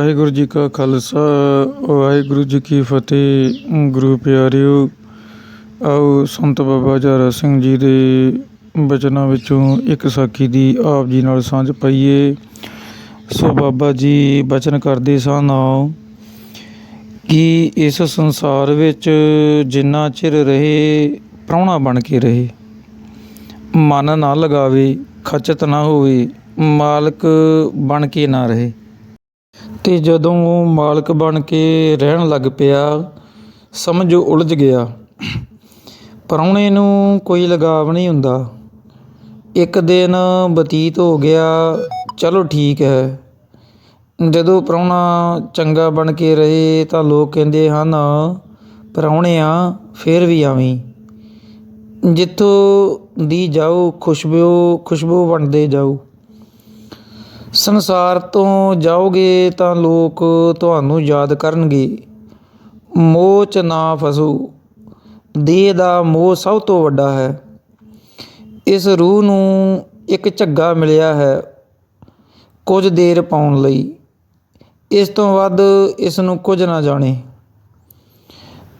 ਵਾਹਿਗੁਰੂ ਜੀ ਕਾ ਖਾਲਸਾ, ਵਾਹਿਗੁਰੂ ਜੀ ਕੀ ਫਤਿਹ। ਗੁਰੂ ਪਿਆਰਿਓ, ਆਓ ਸੰਤ ਬਾਬਾ ਜਰਾ ਸਿੰਘ ਜੀ ਦੇ ਬਚਨਾਂ ਵਿੱਚੋਂ ਇੱਕ ਸਾਖੀ ਦੀ ਆਪ ਜੀ ਨਾਲ ਸਾਂਝ ਪਾਈਏ। ਸੋ ਬਾਬਾ ਜੀ ਬਚਨ ਕਰਦੇ ਸਨ ਕਿ ਇਸ ਸੰਸਾਰ ਵਿੱਚ ਜਿੰਨਾ ਚਿਰ ਰਹੇ, ਪ੍ਰਾਹੁਣਾ ਬਣ ਕੇ ਰਹੇ। ਮਨ ਨਾ ਲਗਾਵੇ, ਖਚਤ ਨਾ ਹੋਵੇ, ਮਾਲਕ ਬਣ ਕੇ ਨਾ ਰਹੇ। ਤੇ ਜਦੋਂ ਉਹ ਮਾਲਕ ਬਣ ਕੇ ਰਹਿਣ ਲੱਗ ਪਿਆ, ਸਮਝੋ ਉਲਝ ਗਿਆ। ਪ੍ਰਾਹੁਣੇ ਨੂੰ ਕੋਈ ਲਗਾਵ ਨਹੀਂ ਹੁੰਦਾ। ਇੱਕ ਦਿਨ ਬਤੀਤ ਹੋ ਗਿਆ, ਚਲੋ ਠੀਕ ਹੈ। ਜਦੋਂ ਪ੍ਰਾਹੁਣਾ ਚੰਗਾ ਬਣ ਕੇ ਰਹੇ ਤਾਂ ਲੋਕ ਕਹਿੰਦੇ ਹਨ, ਪ੍ਰਾਹੁਣਿਆ, ਫੇਰ ਵੀ ਆਵੀਂ। ਜਿੱਥੋਂ ਦੀ ਜਾਓ, ਖੁਸ਼ਬੂ ਖੁਸ਼ਬੂ ਵੰਡਦੇ ਜਾਓ। ਸੰਸਾਰ ਤੋਂ ਜਾਓਗੇ ਤਾਂ ਲੋਕ ਤੁਹਾਨੂੰ ਯਾਦ ਕਰਨਗੇ। ਮੋਹ ਚ ਨਾ ਫਸੋ, ਦੇਹ ਦਾ ਮੋਹ ਸਭ ਤੋਂ ਵੱਡਾ ਹੈ। ਇਸ ਰੂਹ ਨੂੰ ਇੱਕ ਝੱਗਾ ਮਿਲਿਆ ਹੈ ਕੁਝ ਦੇਰ ਪਾਉਣ ਲਈ। ਇਸ ਤੋਂ ਵੱਧ ਇਸ ਨੂੰ ਕੁਝ ਨਾ ਜਾਣੇ।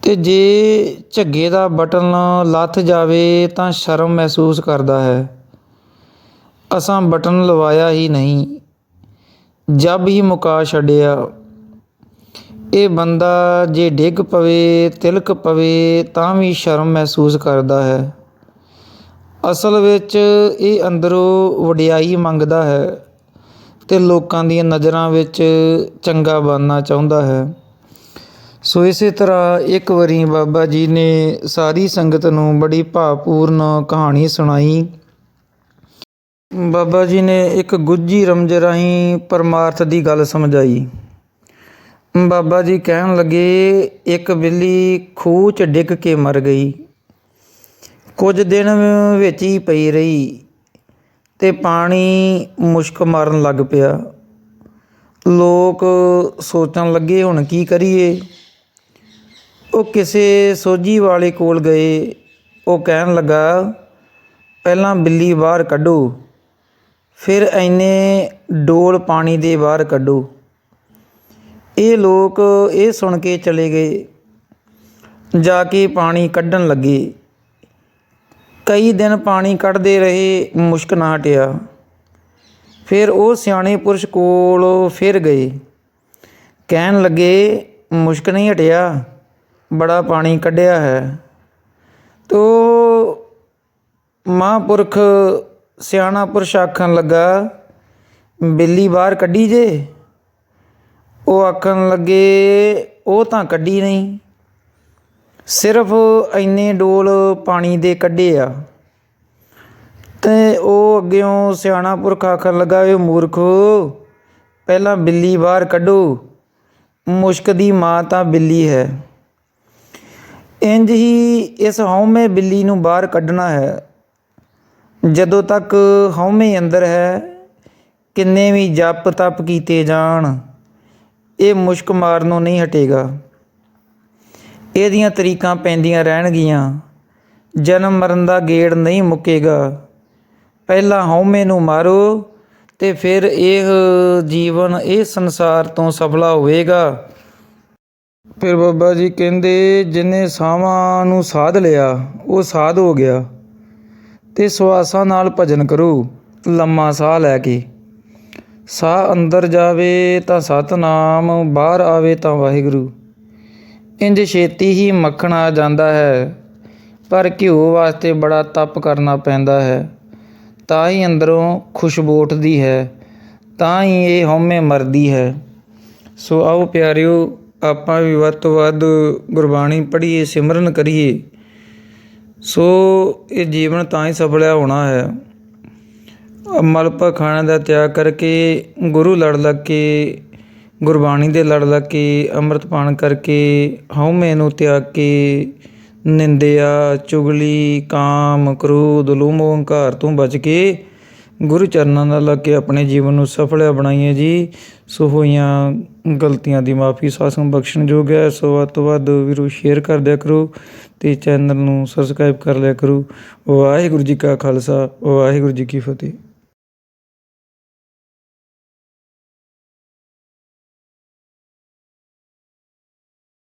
ਤੇ ਜੇ ਝੱਗੇ ਦਾ ਬਟਨ ਲੱਥ ਜਾਵੇ ਤਾਂ ਸ਼ਰਮ ਮਹਿਸੂਸ ਕਰਦਾ ਹੈ। ਅਸਾਂ ਬਟਨ ਲਵਾਇਆ ਹੀ ਨਹੀਂ। ਜਬ ਹੀ ਮੁਕਾ ਛੱਡਿਆ, ਇਹ ਬੰਦਾ ਜੇ ਡਿੱਗ ਪਵੇ, ਤਿਲਕ ਪਵੇ, ਤਾਂ ਵੀ ਸ਼ਰਮ ਮਹਿਸੂਸ ਕਰਦਾ ਹੈ। ਅਸਲ ਵਿੱਚ ਇਹ ਅੰਦਰੋਂ ਵਡਿਆਈ ਮੰਗਦਾ ਹੈ ਤੇ ਲੋਕਾਂ ਦੀਆਂ ਨਜ਼ਰਾਂ ਵਿੱਚ ਚੰਗਾ ਬਣਨਾ ਚਾਹੁੰਦਾ ਹੈ। ਸੋ ਇਸੇ ਤਰ੍ਹਾਂ ਇੱਕ ਵਾਰੀ ਬਾਬਾ ਜੀ ਨੇ ਸਾਰੀ ਸੰਗਤ ਨੂੰ ਬੜੀ ਭਾਵਪੂਰਨ ਕਹਾਣੀ ਸੁਣਾਈ। ਬਾਬਾ ਜੀ ਨੇ ਇੱਕ ਗੁੱਜੀ ਰਮਜ ਰਾਹੀਂ ਪਰਮਾਰਥ ਦੀ ਗੱਲ ਸਮਝਾਈ। ਬਾਬਾ ਜੀ ਕਹਿਣ ਲੱਗੇ, ਇੱਕ ਬਿੱਲੀ ਖੂਹ 'ਚ ਡਿੱਗ ਕੇ ਮਰ ਗਈ। ਕੁਝ ਦਿਨ ਵਿੱਚ ਹੀ ਪਈ ਰਹੀ ਤੇ ਪਾਣੀ ਮੁਸ਼ਕ ਮਾਰਨ ਲੱਗ ਪਿਆ। ਲੋਕ ਸੋਚਣ ਲੱਗੇ, ਹੁਣ ਕੀ ਕਰੀਏ? ਉਹ ਕਿਸੇ ਸੋਝੀ ਵਾਲੇ ਕੋਲ ਗਏ। ਉਹ ਕਹਿਣ ਲੱਗਾ, ਪਹਿਲਾਂ ਬਿੱਲੀ ਬਾਹਰ ਕੱਢੋ। ਫਿਰ ਐਨੇ ਡੋਲ ਪਾਣੀ ਦੇ ਬਾਹਰ ਕੱਢੋ। ਇਹ ਲੋਕ ਇਹ ਸੁਣ ਕੇ ਚਲੇ ਗਏ। ਜਾ ਕੇ ਪਾਣੀ ਕੱਢਣ ਲੱਗੇ। ਕਈ ਦਿਨ ਪਾਣੀ ਕੱਢਦੇ ਰਹੇ, ਮੁਸ਼ਕ ਨਾ ਹਟਿਆ। ਫਿਰ ਉਹ ਸਿਆਣੇ ਪੁਰਸ਼ ਕੋਲ ਫਿਰ ਗਏ। ਕਹਿਣ ਲੱਗੇ, ਮੁਸ਼ਕ ਨਹੀਂ ਹਟਿਆ, ਬੜਾ ਪਾਣੀ ਕੱਢਿਆ ਹੈ। ਤੋ ਮਹਾਂਪੁਰਖ ਸਿਆਣਾ ਪੁਰਸ਼ ਆਖਣ ਲੱਗਾ, ਬਿੱਲੀ ਬਾਹਰ ਕੱਢੀ ਜੇ। ਉਹ ਆਖਣ ਲੱਗੇ, ਉਹ ਤਾਂ ਕੱਢੀ ਨਹੀਂ। ਸਿਰਫ ਇੰਨੇ ਡੋਲ ਪਾਣੀ ਦੇ ਕੱਢੇ ਆ। ਤੇ ਉਹ ਅੱਗਿਓਂ ਸਿਆਣਾ ਪੁਰਖ ਆਖਣ ਲੱਗਾ ਇਹ ਮੂਰਖੋ, ਪਹਿਲਾਂ ਬਿੱਲੀ ਬਾਹਰ ਕੱਢੋ। ਮੁਸ਼ਕ ਦੀ ਮਾਂ ਤਾਂ ਬਿੱਲੀ ਹੈ। ਇੰਜ ਹੀ ਇਸ ਹਉਮੈ ਬਿੱਲੀ ਨੂੰ ਬਾਹਰ ਕੱਢਣਾ ਹੈ। ਜਦੋਂ ਤੱਕ ਹਉਮੈ ਅੰਦਰ ਹੈ, ਕਿੰਨੇ ਵੀ ਜਪ ਤਪ ਕੀਤੇ ਜਾਣ, ਇਹ ਮੁਸ਼ਕ ਮਾਰਨੋਂ ਨਹੀਂ ਹਟੇਗਾ। ਇਹਦੀਆਂ ਤਰੀਕਾਂ ਪੈਂਦੀਆਂ ਰਹਿਣਗੀਆਂ। ਜਨਮ ਮਰਨ ਦਾ ਗੇੜ ਨਹੀਂ ਮੁੱਕੇਗਾ। ਪਹਿਲਾਂ ਹਉਮੈ ਨੂੰ ਮਾਰੋ ਤੇ ਫਿਰ ਇਹ ਜੀਵਨ ਇਹ ਸੰਸਾਰ ਤੋਂ ਸਫਲਾ ਹੋਵੇਗਾ। ਫਿਰ ਬਾਬਾ ਜੀ ਕਹਿੰਦੇ, ਜਿਨੇ ਸਾਵਾਂ ਨੂੰ ਸਾਧ ਲਿਆ, ਉਹ ਸਾਧ ਹੋ ਗਿਆ। ਤੇ ਸਵਾਸਾਂ ਨਾਲ ਭਜਨ ਕਰੋ, ਲੰਮਾ ਸਾਹ ਲੈ ਕੇ। ਸਾਹ ਅੰਦਰ ਜਾਵੇ ਤਾਂ ਸਤਨਾਮ, ਬਾਹਰ ਆਵੇ ਤਾਂ ਵਾਹਿਗੁਰੂ। ਇੰਜ ਛੇਤੀ ਹੀ ਮੱਖਣ ਆ ਜਾਂਦਾ ਹੈ, ਪਰ ਘਿਓ ਵਾਸਤੇ ਬੜਾ ਤਪ ਕਰਨਾ ਪੈਂਦਾ ਹੈ। ਤਾਂ ਹੀ ਅੰਦਰੋਂ ਖੁਸ਼ਬੂ ਉੱਠਦੀ ਹੈ, ਤਾਂ ਹੀ ਇਹ ਹਉਮੈ ਮਰਦੀ ਹੈ। ਸੋ ਆਓ ਪਿਆਰਿਓ, ਆਪਾਂ ਵੀ ਵੱਧ ਤੋਂ ਵੱਧ ਗੁਰਬਾਣੀ ਪੜ੍ਹੀਏ, ਸਿਮਰਨ ਕਰੀਏ। ਸੋ ਇਹ ਜੀਵਨ ਤਾਂ ਹੀ ਸਫਲਿਆ ਹੋਣਾ ਹੈ। ਮਲ ਪਖਾਣਾ ਦਾ ਤਿਆਗ ਕਰਕੇ, ਗੁਰੂ ਲੜ ਲੱਗ ਕੇ, ਗੁਰਬਾਣੀ ਦੇ ਲੜ ਲੱਗ ਕੇ, ਅੰਮ੍ਰਿਤ ਪਾਨ ਕਰਕੇ, ਹਉਮੈ ਨੂੰ ਤਿਆਗ ਕੇ, ਨਿੰਦਿਆ, ਚੁਗਲੀ, ਕਾਮ, ਕ੍ਰੋਧ ਲੋਭ ਹੰਕਾਰ ਤੋਂ ਬਚ ਕੇ ਗੁਰੂ ਚਰਨਾਂ ਨਾਲ ਲੱਗ ਕੇ ਆਪਣੇ ਜੀਵਨ ਨੂੰ ਸਫਲਿਆ ਬਣਾਈਏ ਜੀ। ਸੋ ਹੋਈਆਂ ਗਲਤੀਆਂ ਦੀ ਮਾਫੀ ਸਾਸਨ ਬਖਸ਼ਣ ਜੋਗ ਹੈ। ਸੋ ਵੱਧ ਤੋਂ ਵੱਧ ਵੀਰੋ ਸ਼ੇਅਰ ਕਰ ਦਿਆ ਕਰੋ ਤੇ ਚੈਨਲ ਨੂੰ ਸਬਸਕ੍ਰਾਈਬ ਕਰ ਲਿਆ ਕਰੋ। ਵਾਹਿਗੁਰੂ ਜੀ ਕਾ ਖਾਲਸਾ, ਵਾਹਿਗੁਰੂ ਜੀ ਕੀ ਫਤਿਹ।